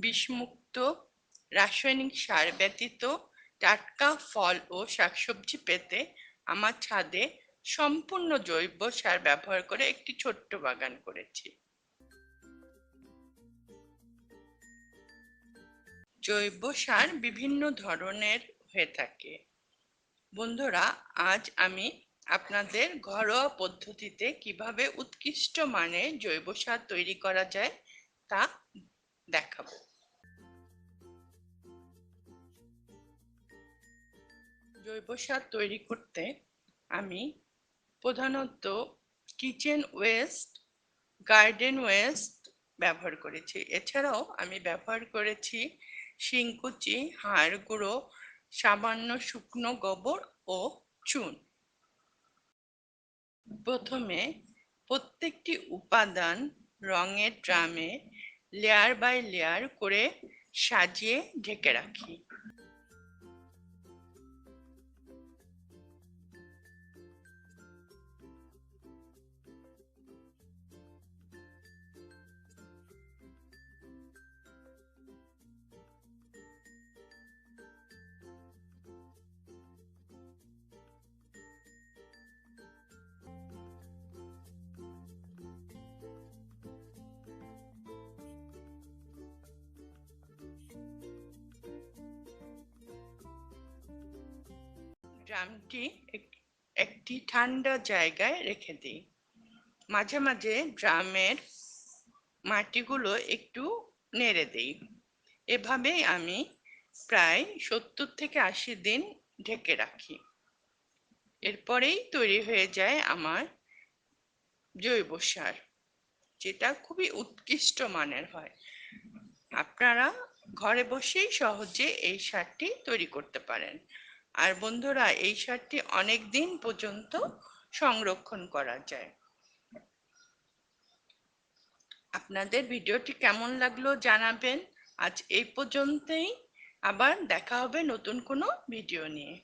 বিষমুক্ত, রাসায়নিক সার ব্যতীত টাটকা ফল ও শাকসবজি পেতে আমার ছাদে সম্পূর্ণ জৈব সার ব্যবহার করে একটি ছোট্ট বাগান করেছি। জৈব সার বিভিন্ন ধরনের হয়ে থাকে। বন্ধুরা, আজ আমি আপনাদের ঘরোয়া পদ্ধতিতে কীভাবে উৎকৃষ্ট মানের জৈব সার তৈরি করা যায় তা দেখাবো। জৈব সার তৈরি করতে আমি প্রধানত কিচেন ওয়েস্ট গার্ডেন ওয়েস্ট ব্যবহার করেছি। এছাড়াও আমি ব্যবহার করেছি শিংকুচি হাড় গুঁড়ো সামান্য শুকনো গোবর ও চুন। প্রথমে প্রত্যেকটি উপাদান রঙের ড্রামে লেয়ার বাই লেয়ার করে সাজিয়ে ঢেকে রাখি। ড্রামটি একটি ঠান্ডা জায়গায় রেখে দিই। মাঝে মাঝে ড্রামের মাটিগুলো একটু নেড়ে দিই। এভাবেই আমি প্রায় সত্তর থেকে আশি দিন ঢেকে রাখি। এরপরেই তৈরি হয়ে যায় আমার জৈব সার, যেটা খুবই উৎকৃষ্ট মানের হয়। আপনারা ঘরে বসেই সহজে এই সারটি তৈরি করতে পারেন। আর বন্ধুরা, এই সারটি অনেক দিন পর্যন্ত সংরক্ষণ করা যায়। আপনাদের ভিডিওটি কেমন লাগল জানাবেন। আজ এই পর্যন্তই। আবার দেখা হবে নতুন কোনো ভিডিও নিয়ে।